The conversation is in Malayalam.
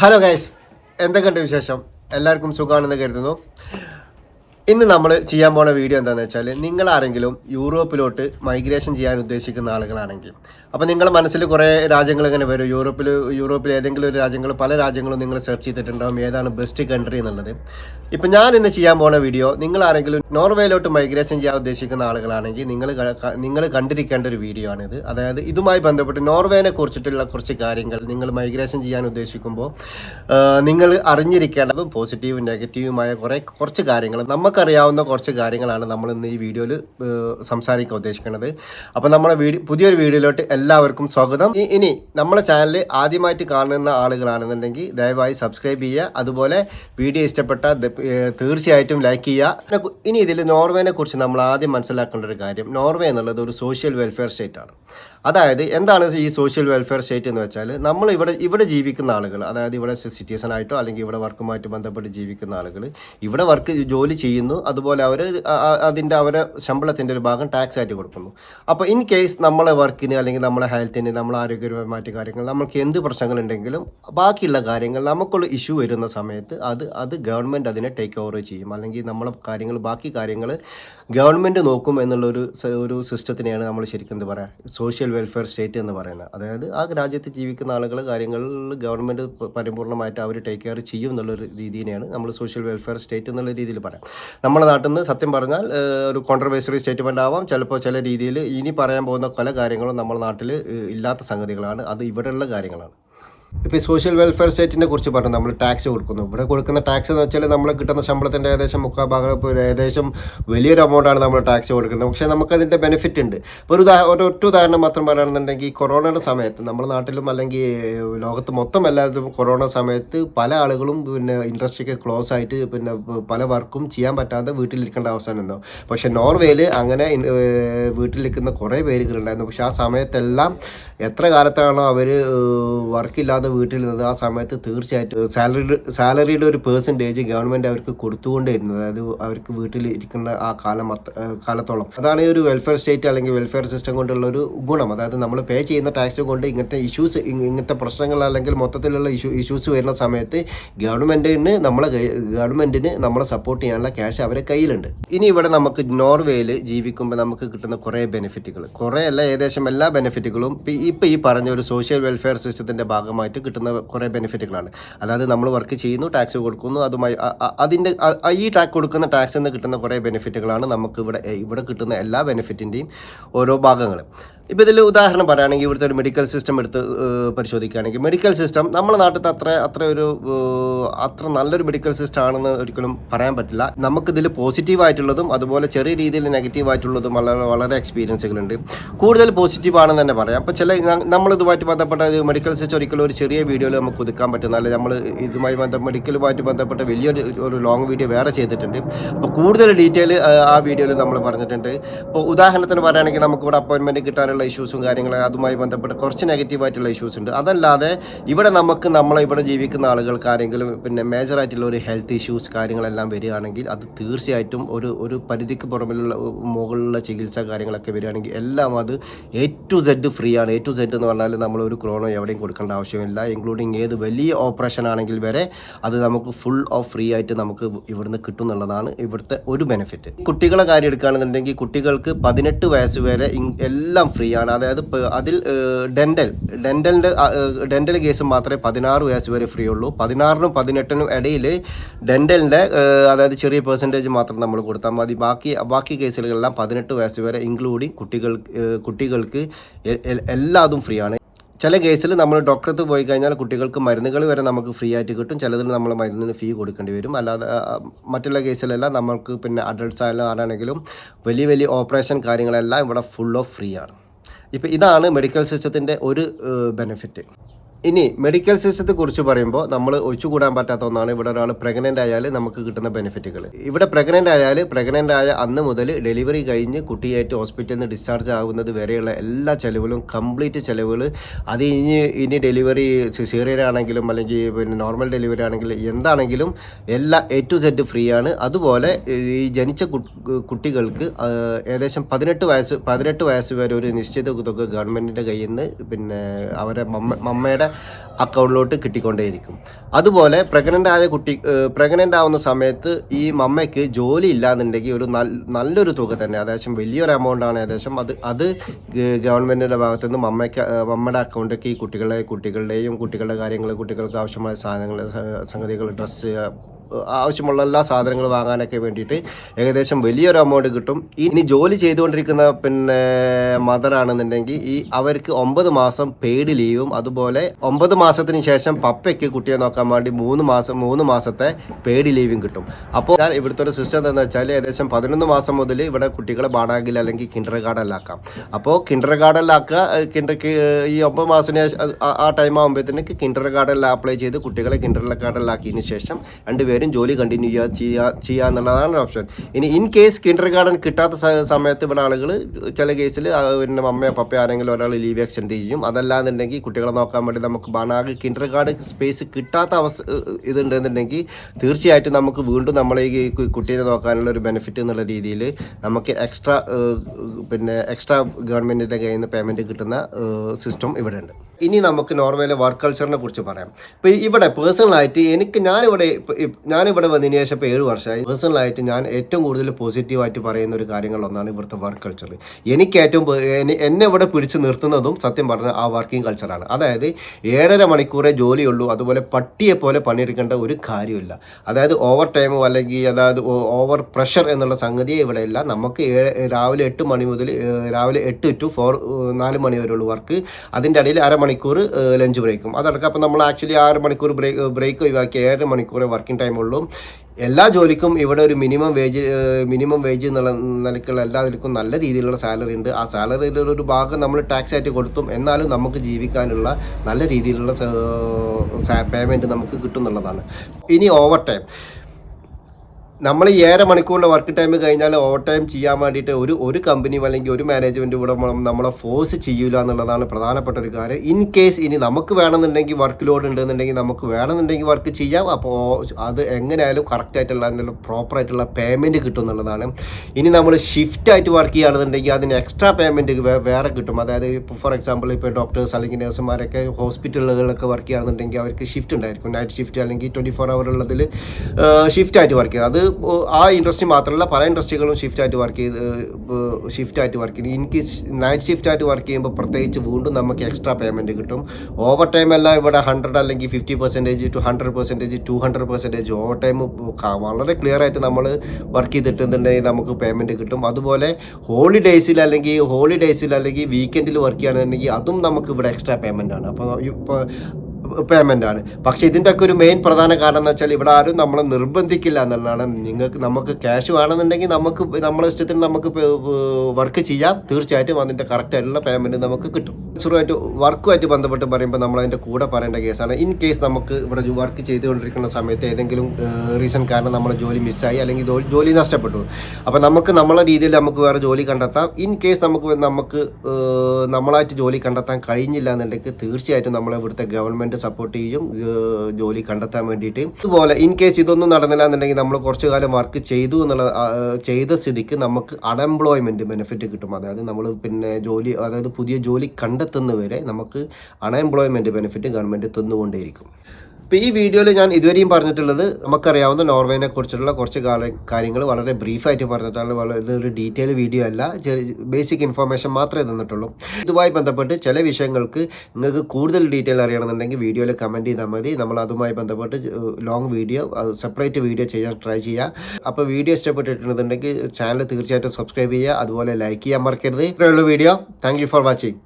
ഹലോ ഗൈസ് എന്തൊക്കെയുണ്ട് വിശേഷം? എല്ലാവർക്കും സുഖമാണെന്ന് കരുതുന്നു. ഇന്ന് നമ്മൾ ചെയ്യാൻ പോണ വീഡിയോ എന്താണെന്ന് വെച്ചാൽ നിങ്ങൾ ആരെങ്കിലും യൂറോപ്പിലോട്ട് മൈഗ്രേഷൻ ചെയ്യാൻ ഉദ്ദേശിക്കുന്ന ആളുകളാണെങ്കിൽ അപ്പോൾ നിങ്ങൾ മനസ്സിൽ കുറേ രാജ്യങ്ങൾ ഇങ്ങനെ വരും. യൂറോപ്പിൽ യൂറോപ്പിൽ ഏതെങ്കിലും ഒരു രാജ്യങ്ങൾ പല രാജ്യങ്ങളും നിങ്ങൾ സെർച്ച് ചെയ്തിട്ടുണ്ടാകും ഏതാണ് ബെസ്റ്റ് കൺട്രി എന്നുള്ളത്. ഇപ്പം ഞാൻ ഇന്ന് ചെയ്യാൻ പോണ വീഡിയോ നിങ്ങൾ ആരെങ്കിലും നോർവേയിലോട്ട് മൈഗ്രേഷൻ ചെയ്യാൻ ഉദ്ദേശിക്കുന്ന ആളുകളാണെങ്കിൽ നിങ്ങൾ നിങ്ങൾ കണ്ടിരിക്കേണ്ട ഒരു വീഡിയോ ആണിത്. അതായത് ഇതുമായി ബന്ധപ്പെട്ട് നോർവേനെ കുറിച്ചിട്ടുള്ള കുറച്ച് കാര്യങ്ങൾ നിങ്ങൾ മൈഗ്രേഷൻ ചെയ്യാൻ ഉദ്ദേശിക്കുമ്പോൾ നിങ്ങൾ അറിഞ്ഞിരിക്കേണ്ടതും പോസിറ്റീവും നെഗറ്റീവുമായ കുറേ കുറച്ച് കാര്യങ്ങൾ നമുക്കറിയാവുന്ന കുറച്ച് കാര്യങ്ങളാണ് നമ്മൾ ഇന്ന് ഈ വീഡിയോയിൽ സംസാരിക്കാൻ ഉദ്ദേശിക്കുന്നത്. അപ്പോൾ നമ്മളെ വീഡിയോ പുതിയൊരു വീഡിയോയിലോട്ട് എല്ലാവർക്കും സ്വാഗതം. ഇനി നമ്മുടെ ചാനൽ ആദ്യമായിട്ട് കാണുന്ന ആളുകളാണെന്നുണ്ടെങ്കിൽ ദയവായി സബ്സ്ക്രൈബ് ചെയ്യുക. അതുപോലെ വീഡിയോ ഇഷ്ടപ്പെട്ട തീർച്ചയായിട്ടും ലൈക്ക് ചെയ്യുക. ഇനി ഇതിൽ നോർവേനെ കുറിച്ച് നമ്മൾ ആദ്യം മനസ്സിലാക്കേണ്ട ഒരു കാര്യം. നോർവേ എന്നുള്ളത് ഒരു സോഷ്യൽ വെൽഫെയർ സ്റ്റേറ്റ് ആണ്. അതായത് എന്താണ് ഈ സോഷ്യൽ വെൽഫെയർ സ്റ്റേറ്റ് എന്ന് വെച്ചാൽ നമ്മൾ ഇവിടെ ഇവിടെ ജീവിക്കുന്ന ആളുകൾ അതായത് ഇവിടെ സിറ്റിസൺ ആയിട്ടോ അല്ലെങ്കിൽ ഇവിടെ വർക്കുമായിട്ട് ബന്ധപ്പെട്ട് ജീവിക്കുന്ന ആളുകൾ ഇവിടെ വർക്ക് ജോലി ചെയ്യുന്നു അതുപോലെ അവർ അതിന്റെ അവരെ ശമ്പളത്തിന്റെ ഒരു ഭാഗം ടാക്സ് ആയിട്ട് കൊടുക്കുന്നു. അപ്പോൾ ഇൻ കേസ് നമ്മളെ വർക്കിന് അല്ലെങ്കിൽ നമ്മളെ ഹെൽത്തിന് നമ്മളെ ആരോഗ്യപരമായിട്ട് കാര്യങ്ങൾ നമുക്ക് എന്ത് പ്രശ്നങ്ങളുണ്ടെങ്കിലും ബാക്കിയുള്ള കാര്യങ്ങൾ നമുക്കുള്ള ഇഷ്യൂ വരുന്ന സമയത്ത് അത് അത് ഗവൺമെന്റ് അതിനെ ടേക്ക് ഓവർ ചെയ്യും. അല്ലെങ്കിൽ നമ്മളെ കാര്യങ്ങൾ ബാക്കി കാര്യങ്ങൾ ഗവൺമെന്റ് നോക്കും എന്നുള്ളൊരു ഒരു സിസ്റ്റത്തിനെയാണ് നമ്മൾ ശരിക്കും എന്താ പറയുക സോഷ്യൽ വെൽഫെയർ സ്റ്റേറ്റ് എന്ന് പറയുന്നത്. അതായത് ആ രാജ്യത്ത് ജീവിക്കുന്ന ആളുകൾ കാര്യങ്ങളിൽ ഗവൺമെന്റ് പരിപൂർണമായിട്ട് അവർ ടേക്ക് കെയർ ചെയ്യും എന്നുള്ളൊരു രീതിനെയാണ് നമ്മൾ സോഷ്യൽ വെൽഫെയർ സ്റ്റേറ്റ് എന്നുള്ള രീതിയിൽ പറയാം. നമ്മുടെ നാട്ടിൽ നിന്ന് സത്യം പറഞ്ഞാൽ ഒരു കോൺട്രവേഴ്സറി സ്റ്റേറ്റ്മെന്റ് ആവാം. ചിലപ്പോൾ ചില രീതിയിൽ ഇനി പറയാൻ പോകുന്ന പല കാര്യങ്ങളും നമ്മുടെ നാട്ടിൽ ഇല്ലാത്ത സംഗതികളാണ്. അത് ഇവിടെയുള്ള കാര്യങ്ങളാണ്. ഇപ്പോൾ ഈ സോഷ്യൽ വെൽഫെയർ സ്റ്റേറ്റിനെ കുറിച്ച് പറഞ്ഞു. നമ്മൾ ടാക്സ് കൊടുക്കുന്നു. ഇവിടെ കൊടുക്കുന്ന ടാക്സ് എന്ന് വെച്ചാൽ നമ്മൾ കിട്ടുന്ന ശമ്പളത്തിന്റെ ഏകദേശം മുക്കാൽ ഭാഗം ഏകദേശം വലിയൊരു എമൗണ്ടാണ് നമ്മൾ ടാക്സ് കൊടുക്കുന്നത്. പക്ഷേ നമുക്കതിന്റെ ബെനിഫിറ്റ് ഉണ്ട്. ഒരു ഒരു ഒറ്റ ഉദാഹരണം മാത്രം പറയുകയാണെന്നുണ്ടെങ്കിൽ കൊറോണയുടെ സമയത്ത് നമ്മുടെ നാട്ടിലും അല്ലെങ്കിൽ ലോകത്ത് മൊത്തം എല്ലായിടത്തും കൊറോണ സമയത്ത് പല ആളുകളും പിന്നെ ഇൻഡസ്ട്രിക്ക് ക്ലോസ് ആയിട്ട് പിന്നെ പല വർക്കും ചെയ്യാൻ പറ്റാതെ വീട്ടിലിരിക്കേണ്ട അവസാനം ഉണ്ടോ പക്ഷേ നോർവേയിൽ അങ്ങനെ വീട്ടിലിരിക്കുന്ന കുറേ പേരുകളുണ്ടായിരുന്നു പക്ഷേ ആ സമയത്തെല്ലാം എത്ര കാലത്താണോ അവർ വർക്കില്ലാതെ വീട്ടിൽ നിന്നത് ആ സമയത്ത് തീർച്ചയായിട്ടും സാലറി സാലറിയുടെ ഒരു പേഴ്സന്റേജ് ഗവൺമെന്റ് അവർക്ക് കൊടുത്തുകൊണ്ടേയിരുന്നു അതായത് അവർക്ക് വീട്ടിൽ ഇരിക്കുന്ന ആ കാലം കാലത്തോളം. അതാണ് ഈ ഒരു വെൽഫെയർ സ്റ്റേറ്റ് അല്ലെങ്കിൽ വെൽഫെയർ സിസ്റ്റം കൊണ്ടുള്ള ഒരു ഗുണം. അതായത് നമ്മൾ പേ ചെയ്യുന്ന ടാക്സ് കൊണ്ട് ഇങ്ങനത്തെ ഇഷ്യൂസ് ഇങ്ങനത്തെ പ്രശ്നങ്ങൾ അല്ലെങ്കിൽ മൊത്തത്തിലുള്ള ഇഷ്യൂ ഇഷ്യൂസ് വരുന്ന സമയത്ത് ഗവൺമെന്റിന് നമ്മളെ ഗവൺമെന്റിന് നമ്മളെ സപ്പോർട്ട് ചെയ്യാനുള്ള ക്യാഷ് അവരെ കയ്യിലുണ്ട്. ഇനി ഇവിടെ നമുക്ക് നോർവേയിൽ ജീവിക്കുമ്പോൾ നമുക്ക് കിട്ടുന്ന കുറേ ബെനിഫിറ്റുകൾ കുറേ അല്ല ഏകദേശം എല്ലാ ബെനിഫിറ്റുകളും ഇപ്പോൾ ഈ പറഞ്ഞ ഒരു സോഷ്യൽ വെൽഫെയർ സിസ്റ്റത്തിന്റെ ഭാഗമായിട്ട് കിട്ടുന്ന കുറേ ബെനിഫിറ്റുകളാണ്. അതായത് നമ്മൾ വർക്ക് ചെയ്യുന്നു ടാക്സ് കൊടുക്കുന്നു അതുമായി അതിന്റെ ഈ ടാക്സ് കൊടുക്കുന്ന ടാക്സിൽ നിന്ന് കിട്ടുന്ന കുറേ ബെനിഫിറ്റുകളാണ് നമുക്ക് ഇവിടെ ഇവിടെ കിട്ടുന്ന എല്ലാ ബെനിഫിറ്റിന്റെയും ഓരോ ഭാഗങ്ങൾ ഇപ്പോൾ ഇതിൽ ഉദാഹരണം പറയുകയാണെങ്കിൽ ഇവിടുത്തെ ഒരു മെഡിക്കൽ സിസ്റ്റം എടുത്ത് പരിശോധിക്കുകയാണെങ്കിൽ മെഡിക്കൽ സിസ്റ്റം നമ്മുടെ നാട്ടിലത്തെ അത്ര അത്ര ഒരു അത്ര നല്ലൊരു മെഡിക്കൽ സിസ്റ്റം ആണെന്ന് ഒരിക്കലും പറയാൻ പറ്റില്ല. നമുക്കിതിൽ പോസിറ്റീവ് ആയിട്ടുള്ളതും അതുപോലെ ചെറിയ രീതിയിൽ നെഗറ്റീവ് ആയിട്ടുള്ളതും വളരെ വളരെ എക്സ്പീരിയൻസുകളുണ്ട് കൂടുതൽ പോസിറ്റീവ് ആണെന്ന് തന്നെ പറയാം. അപ്പോൾ ചില നമ്മളിതുമായിട്ട് ബന്ധപ്പെട്ട ഒരു മെഡിക്കൽ സിസ്റ്റം ഒരിക്കലും ഒരു ചെറിയ വീഡിയോയിൽ നമുക്ക് ഒതുക്കാൻ പറ്റുന്ന അല്ലെങ്കിൽ നമ്മൾ ഇതുമായി ബന്ധ മെഡിക്കലുമായിട്ട് ബന്ധപ്പെട്ട വലിയൊരു ഒരു ലോങ് വീഡിയോ വേറെ ചെയ്തിട്ടുണ്ട്. അപ്പോൾ കൂടുതൽ ഡീറ്റെയിൽ ആ വീഡിയോയിൽ നമ്മൾ പറഞ്ഞിട്ടുണ്ട്. ഇപ്പോൾ ഉദാഹരണത്തിന് പറയുകയാണെങ്കിൽ നമുക്കിവിടെ അപ്പോയിൻമെന്റ് കിട്ടാനുള്ള ഇഷ്യൂസും കാര്യങ്ങളും അതുമായി ബന്ധപ്പെട്ട് കുറച്ച് നെഗറ്റീവ് ആയിട്ടുള്ള ഇഷ്യൂസ് ഉണ്ട്. അതല്ലാതെ ഇവിടെ നമുക്ക് നമ്മളെ ഇവിടെ ജീവിക്കുന്ന ആളുകൾക്ക് ആരെങ്കിലും പിന്നെ മേജർ ആയിട്ടുള്ള ഒരു ഹെൽത്ത് ഇഷ്യൂസ് കാര്യങ്ങളെല്ലാം വരികയാണെങ്കിൽ അത് തീർച്ചയായിട്ടും ഒരു ഒരു പരിധിക്ക് പുറമിലുള്ള മുകളിലുള്ള ചികിത്സ കാര്യങ്ങളൊക്കെ വരികയാണെങ്കിൽ എല്ലാം അത് എ ടു സെഡ് ഫ്രീ ആണ്. എ ടു സെഡ് എന്ന് പറഞ്ഞാൽ നമ്മൾ ഒരു ക്രോണോ എവിടെയും കൊടുക്കേണ്ട ആവശ്യമില്ല. ഇൻക്ലൂഡിങ് ഏത് വലിയ ഓപ്പറേഷൻ ആണെങ്കിൽ വരെ അത് നമുക്ക് ഫുൾ ഓഫ് ഫ്രീ ആയിട്ട് നമുക്ക് ഇവിടുന്ന് കിട്ടും എന്നുള്ളതാണ് ഇവിടുത്തെ ഒരു ബെനിഫിറ്റ് കുട്ടികളെ കാര്യം എടുക്കുകയാണെന്നുണ്ടെങ്കിൽ കുട്ടികൾക്ക് പതിനെട്ട് വയസ്സ് വരെ എല്ലാം ഫ്രീ ആണ്. അതായത് അതിൽ ഡെന്റൽ ഡെന്റലിന്റെ ഡെന്റൽ കേസ് മാത്രമേ പതിനാറ് വയസ്സ് വരെ ഫ്രീ ഉള്ളൂ. പതിനാറിനും പതിനെട്ടിനും ഇടയിൽ ഡെന്റലിന്റെ അതായത് ചെറിയ പെർസെന്റേജ് മാത്രം നമ്മൾ കൊടുത്താൽ മതി. ബാക്കി ബാക്കി കേസുകളെല്ലാം പതിനെട്ട് വയസ്സ് വരെ ഇൻക്ലൂഡിങ് കുട്ടികൾ കുട്ടികൾക്ക് എല്ലാതും ഫ്രീ ആണ്. ചില കേസിൽ നമ്മൾ ഡോക്ടറത്ത് പോയി കഴിഞ്ഞാൽ കുട്ടികൾക്ക് മരുന്നുകൾ വരെ നമുക്ക് ഫ്രീ ആയിട്ട് കിട്ടും. ചിലതിൽ നമ്മൾ മരുന്നിന് ഫീ കൊടുക്കേണ്ടി വരും. അല്ലാതെ മറ്റുള്ള കേസിലെല്ലാം നമുക്ക് പിന്നെ അഡൾട്ട്സ് ആയാലും ആരാണെങ്കിലും വലിയ വലിയ ഓപ്പറേഷൻ കാര്യങ്ങളെല്ലാം ഇവിടെ ഫുൾ ഓഫ് ഫ്രീ ആണ്. ഇപ്പോൾ ഇതാണ് മെഡിക്കൽ സിസ്റ്റത്തിന്റെ ഒരു ബെനിഫിറ്റ് ഇനി മെഡിക്കൽ സിസ്റ്റത്തെ കുറിച്ച് പറയുമ്പോൾ നമ്മൾ ഒഴിച്ചുകൂടാൻ പറ്റാത്ത ഒന്നാണ്. ഇവിടെ ഒരാൾ പ്രഗ്നന്റ് ആയാൽ നമുക്ക് കിട്ടുന്ന ബെനിഫിറ്റുകൾ ഇവിടെ പ്രഗ്നന്റ് ആയാൽ പ്രഗ്നന്റ് ആയ അന്ന് മുതൽ ഡെലിവറി കഴിഞ്ഞ് കുട്ടിയായിട്ട് ഹോസ്പിറ്റലിൽ നിന്ന് ഡിസ്ചാർജ് ആകുന്നത് വരെയുള്ള എല്ലാ ചിലവുകളും കംപ്ലീറ്റ് ചിലവുകൾ അത് ഇനി ഇനി ഡെലിവറി സിസേറിയൻ ആണെങ്കിലും അല്ലെങ്കിൽ പിന്നെ നോർമൽ ഡെലിവറി ആണെങ്കിലും എന്താണെങ്കിലും എല്ലാ എ ടു സെഡ് ഫ്രീ ആണ് അതുപോലെ ഈ ജനിച്ച കുട്ടികൾക്ക് ഏകദേശം പതിനെട്ട് വയസ്സ് പതിനെട്ട് വയസ്സ് വരെ ഒരു നിശ്ചിത തുക ഗവൺമെന്റിന്റെ കയ്യിൽ നിന്ന് പിന്നെ അവരെ മമ്മ മമ്മയുടെ അക്കൗണ്ടിലോട്ട് കിട്ടിക്കൊണ്ടേയിരിക്കും. അതുപോലെ പ്രഗ്നന്റ് ആയ കുട്ടി പ്രഗ്നന്റ് ആവുന്ന സമയത്ത് ഈ മമ്മയ്ക്ക് ജോലി ഇല്ലാന്നുണ്ടെങ്കിൽ ഒരു നല്ലൊരു തുക തന്നെ ഏകദേശം വലിയൊരു എമൗണ്ട് ആണ് ഏകദേശം അത് അത് ഗവൺമെന്റിന്റെ ഭാഗത്തു നിന്ന് മമ്മയ്ക്ക് മമ്മയുടെ അക്കൗണ്ടിലേക്ക് ഈ കുട്ടികളെ കുട്ടികളുടെയും കുട്ടികളുടെ കാര്യങ്ങൾ കുട്ടികൾക്ക് ആവശ്യമായ സാധനങ്ങൾ സംഗതികൾ ഡ്രസ്സ് ആവശ്യമുള്ള എല്ലാ സാധനങ്ങളും വാങ്ങാനൊക്കെ വേണ്ടിയിട്ട് ഏകദേശം വലിയൊരു എമൗണ്ട് കിട്ടും. ഇനി ജോലി ചെയ്തുകൊണ്ടിരിക്കുന്ന പിന്നെ മദറാണെന്നുണ്ടെങ്കിൽ ഈ അവർക്ക് ഒമ്പത് മാസം പെയ്ഡ് ലീവും അതുപോലെ ഒമ്പത് മാസത്തിന് ശേഷം പപ്പയ്ക്ക് കുട്ടിയെ നോക്കാൻ വേണ്ടി മൂന്ന് മാസം മൂന്ന് മാസത്തെ പെയ്ഡ് ലീവും കിട്ടും. അപ്പോൾ ഞാൻ ഇവിടുത്തെ ഒരു സിസ്റ്റം എന്താണെന്ന് വെച്ചാൽ ഏകദേശം പതിനൊന്ന് മാസം മുതൽ ഇവിടെ കുട്ടികളെ ബാണാകിൽ അല്ലെങ്കിൽ കിൻഡർ ഗാർഡനിലാക്കാം അപ്പോൾ കിൻഡർ ഗാർഡനിലാക്കുക കിൻഡർ ഈ ഒമ്പത് മാസത്തിന് ആ ടൈം ആകുമ്പോഴത്തേക്ക് കിൻഡർ ഗാർഡനിൽ അപ്ലൈ ചെയ്ത് കുട്ടികളെ കിൻഡർ ഗാർഡനിലാക്കിയതിന് ശേഷം രണ്ടുപേരും ജോലി കണ്ടിന്യൂ ചെയ്യുക ചെയ്യുക ചെയ്യുക എന്നുള്ളതാണ് ഓപ്ഷൻ ഇനി ഇൻ കേസ് കിൻഡർ ഗാർഡൻ കിട്ടാത്ത സമയത്ത് ഇവിടെ ആളുകൾ ചില കേസിൽ പിന്നെ അമ്മയോ പപ്പയോ ആരെങ്കിലും ഒരാൾ ലീവ് എക്സ്റ്റെൻഡ് ചെയ്യും. അതല്ലാന്നുണ്ടെങ്കിൽ കുട്ടികളെ നോക്കാൻ വേണ്ടി നമുക്ക് ബാണാക് കിൻഡർ ഗാർഡൻ സ്പേസ് കിട്ടാത്ത അവസ്ഥ ഇതുണ്ടെന്നുണ്ടെങ്കിൽ തീർച്ചയായിട്ടും നമുക്ക് വീണ്ടും നമ്മളെ ഈ കുട്ടീനെ നോക്കാനുള്ള ഒരു ബെനിഫിറ്റ് എന്നുള്ള രീതിയിൽ നമുക്ക് എക്സ്ട്രാ പിന്നെ എക്സ്ട്രാ ഗവൺമെന്റിന്റെ കയ്യിൽ നിന്ന് പേയ്മെന്റ് കിട്ടുന്ന സിസ്റ്റം ഇവിടെ ഉണ്ട് ഇനി നമുക്ക് നോർവേയിലെ വർക്ക് കൾച്ചറിനെ കുറിച്ച് പറയാം. ഇപ്പോൾ ഇവിടെ പേഴ്സണലായിട്ട് എനിക്ക് ഞാനിവിടെ ഞാനിവിടെ വന്നതിന് ശേഷം ഇപ്പോൾ ഏഴ് വർഷമായി. പേഴ്സണലായിട്ട് ഞാൻ ഏറ്റവും കൂടുതൽ പോസിറ്റീവായിട്ട് പറയുന്ന ഒരു കാര്യങ്ങളൊന്നാണ് ഇവിടുത്തെ വർക്ക് കൾച്ചർ എനിക്ക് ഏറ്റവും എന്നെ- ഇവിടെ പിടിച്ചു നിർത്തുന്നതും സത്യം പറഞ്ഞാൽ ആ വർക്കിംഗ് കൾച്ചറാണ് അതായത് ഏഴര മണിക്കൂറേ ജോലിയുള്ളൂ അതുപോലെ പട്ടിയെ പോലെ പണിയെടുക്കേണ്ട ഒരു കാര്യമില്ല. അതായത് ഓവർ ടൈമോ അല്ലെങ്കിൽ അതായത് ഓവർ പ്രഷർ എന്നുള്ള സംഗതിയെ ഇവിടെ ഇല്ല. നമുക്ക് രാവിലെ എട്ട് മണി മുതൽ രാവിലെ എട്ട് ടു ഫോർ നാല് മണി വരെയുള്ള വർക്ക് അതിന്റെ ഇടയിൽ അരമണിക്കൂർ ലഞ്ച് ബ്രേക്കും അതടക്കം അപ്പോൾ നമ്മൾ ആക്ച്വലി ആറ് മണിക്കൂർ ബ്രേക്ക് ബ്രേക്ക് ഒഴിവാക്കി ഏഴര മണിക്കൂർ വർക്കിംഗ് ടൈം ഉള്ളൂ. എല്ലാ ജോലിക്കും ഇവിടെ ഒരു മിനിമം വേജ് മിനിമം വേജ് എന്നുള്ള നിലക്കുള്ള എല്ലാവർക്കും നല്ല രീതിയിലുള്ള സാലറി ഉണ്ട്. ആ സാലറിയിലുള്ള ഒരു ഭാഗം നമ്മൾ ടാക്സ് ആയിട്ട് കൊടുത്തും എന്നാലും നമുക്ക് ജീവിക്കാനുള്ള നല്ല രീതിയിലുള്ള പേയ്മെന്റ് നമുക്ക് കിട്ടുന്നുള്ളതാണ് ഇനി ഓവർ ടൈം നമ്മൾ ഈ ഏഴര മണിക്കൂറിന്റെ വർക്ക് ടൈം കഴിഞ്ഞാൽ ഓവർ ടൈം ചെയ്യാൻ വേണ്ടിയിട്ട് ഒരു ഒരു കമ്പനിയും അല്ലെങ്കിൽ ഒരു മാനേജ്മെന്റ് ഇവിടെ നമ്മളെ ഫോഴ്സ് ചെയ്യൂല എന്നുള്ളതാണ് പ്രധാനപ്പെട്ട ഒരു കാര്യം. ഇൻ കേസ് ഇനി നമുക്ക് വേണമെന്നുണ്ടെങ്കിൽ വർക്ക് ലോഡ് ഉണ്ടെന്നുണ്ടെങ്കിൽ നമുക്ക് വേണമെന്നുണ്ടെങ്കിൽ വർക്ക് ചെയ്യാം. അപ്പോൾ അത് എങ്ങനെയായാലും കറക്റ്റായിട്ടുള്ള അതിനുള്ള പ്രോപ്പർ ആയിട്ടുള്ള പേയ്മെന്റ് കിട്ടും എന്നുള്ളതാണ്. ഇനി നമ്മൾ ഷിഫ്റ്റ് ആയിട്ട് വർക്ക് ചെയ്യുകയാണെന്നുണ്ടെങ്കിൽ അതിന് എക്സ്ട്രാ പേയ്മെന്റ് വേറെ കിട്ടും. അതായത് ഇപ്പോൾ ഫോർ എക്സാമ്പിൾ ഇപ്പോൾ ഡോക്ടേഴ്സ് അല്ലെങ്കിൽ നഴ്സുമാരൊക്കെ ഹോസ്പിറ്റലുകളിലൊക്കെ വർക്ക് ചെയ്യുകയാണെന്നുണ്ടെങ്കിൽ അവർക്ക് ഷിഫ്റ്റ് ഉണ്ടായിരിക്കും. നൈറ്റ് ഷിഫ്റ്റ് അല്ലെങ്കിൽ ട്വന്റി ഫോർ അവർ ഉള്ളതിൽ ഷിഫ്റ്റ് ആയിട്ട് വർക്ക് ചെയ്യുക. അത് ആ ഇൻഡസ്ട്രി മാത്രമല്ല പല ഇൻഡസ്ട്രികളും ഷിഫ്റ്റ് ആയിട്ട് വർക്ക് ചെയ്ത് ഷിഫ്റ്റ് ആയിട്ട് വർക്ക് ചെയ്യും. എനിക്ക് നൈറ്റ് ഷിഫ്റ്റ് ആയിട്ട് വർക്ക് ചെയ്യുമ്പോൾ പ്രത്യേകിച്ച് വീണ്ടും നമുക്ക് എക്സ്ട്രാ പേയ്മെന്റ് കിട്ടും. ഓവർ ടൈം എല്ലാം ഇവിടെ ഹൺഡ്രഡ് അല്ലെങ്കിൽ fifty percentage to hundred percentage to hundred percentage overtime വളരെ ക്ലിയർ ആയിട്ട് നമ്മൾ വർക്ക് ചെയ്തിട്ടുണ്ടെങ്കിൽ നമുക്ക് പേയ്മെന്റ് കിട്ടും. അതുപോലെ ഹോളിഡേയ്സിൽ അല്ലെങ്കിൽ ഹോളിഡേയ്സിൽ അല്ലെങ്കിൽ വീക്കെൻഡിൽ വർക്ക് ചെയ്യുകയാണെന്നുണ്ടെങ്കിൽ അതും നമുക്ക് ഇവിടെ എക്സ്ട്രാ പേയ്മെന്റ് ആണ്. അപ്പോൾ ഇപ്പോൾ പേയ്മെന്റ് ആണ്. പക്ഷേ ഇതിന്റെ ഒക്കെ ഒരു മെയിൻ പ്രധാന കാരണം എന്ന് വെച്ചാൽ ഇവിടെ ആരും നമ്മളെ നിർബന്ധിക്കില്ല എന്നുള്ളതാണ്. നിങ്ങൾക്ക് നമുക്ക് ക്യാഷ് വേണമെന്നുണ്ടെങ്കിൽ നമുക്ക് നമ്മളെ ഇഷ്ടത്തിന് നമുക്ക് വർക്ക് ചെയ്യാം. തീർച്ചയായിട്ടും അതിന്റെ കറക്റ്റായിട്ടുള്ള പേയ്മെന്റ് നമുക്ക് കിട്ടും. ചെറുതായിട്ട് വർക്കുമായിട്ട് ബന്ധപ്പെട്ട് പറയുമ്പോൾ നമ്മൾ അതിന്റെ കൂടെ പറയേണ്ട കേസാണ്. ഇൻ കേസ് നമുക്ക് ഇവിടെ വർക്ക് ചെയ്തുകൊണ്ടിരിക്കുന്ന സമയത്ത് ഏതെങ്കിലും റീസൺ കാരണം നമ്മുടെ ജോലി മിസ്സായി അല്ലെങ്കിൽ ജോലി നഷ്ടപ്പെട്ടു. അപ്പോൾ നമുക്ക് നമ്മളെ രീതിയിൽ നമുക്ക് വേറെ ജോലി കണ്ടെത്താം. ഇൻ കേസ് നമുക്ക് നമുക്ക് നമ്മളായിട്ട് ജോലി കണ്ടെത്താൻ കഴിഞ്ഞില്ല എന്നുണ്ടെങ്കിൽ തീർച്ചയായിട്ടും നമ്മളെ ഇവിടുത്തെ ഗവൺമെന്റ് സപ്പോർട്ട് ചെയ്യും ജോലി കണ്ടെത്താൻ വേണ്ടിയിട്ട്. അതുപോലെ ഇൻ കേസ് ഇതൊന്നും നടന്നില്ല എന്നുണ്ടെങ്കിൽ നമ്മൾ കുറച്ചു കാലം വർക്ക് ചെയ്തു എന്നുള്ള ചെയ്ത സ്ഥിതിക്ക് നമുക്ക് അൺഎംപ്ലോയ്മെന്റ് ബെനിഫിറ്റ് കിട്ടും. അതായത് നമ്മൾ പിന്നെ ജോലി അതായത് പുതിയ ജോലി കണ്ടെത്തുന്നവരെ നമുക്ക് അൺഎംപ്ലോയ്മെന്റ് ബെനിഫിറ്റ് ഗവൺമെന്റ് തന്നുകൊണ്ടേയിരിക്കും. ഇപ്പോൾ ഈ വീഡിയോയിൽ ഞാൻ ഇതുവരെയും പറഞ്ഞിട്ടുള്ളത് നമുക്കറിയാവുന്ന നോർവേനെ കുറിച്ചുള്ള കുറച്ച് കാര്യങ്ങൾ വളരെ ബ്രീഫായിട്ട് പറഞ്ഞിട്ടാണ്. വളരെ ഇതൊരു ഡീറ്റെയിൽ വീഡിയോ അല്ല. ബേസിക് ഇൻഫർമേഷൻ മാത്രമേ തന്നിട്ടുള്ളൂ. ഇതുമായി ബന്ധപ്പെട്ട് ചില വിഷയങ്ങൾക്ക് നിങ്ങൾക്ക് കൂടുതൽ ഡീറ്റെയിൽ അറിയണമെന്നുണ്ടെങ്കിൽ വീഡിയോയിൽ കമന്റ് ചെയ്താൽ മതി. നമ്മൾ അതുമായി ബന്ധപ്പെട്ട് ലോങ് വീഡിയോ സെപ്പറേറ്റ് വീഡിയോ ചെയ്യാൻ ട്രൈ ചെയ്യുക അപ്പോൾ വീഡിയോ ഇഷ്ടപ്പെട്ടിട്ടുണ്ടെന്നുണ്ടെങ്കിൽ ചാനൽ തീർച്ചയായിട്ടും സബ്സ്ക്രൈബ് ചെയ്യുക. അതുപോലെ ലൈക്ക് ചെയ്യാൻ മറക്കരുത്. ഇത്രയുള്ള വീഡിയോ. Thank for watching.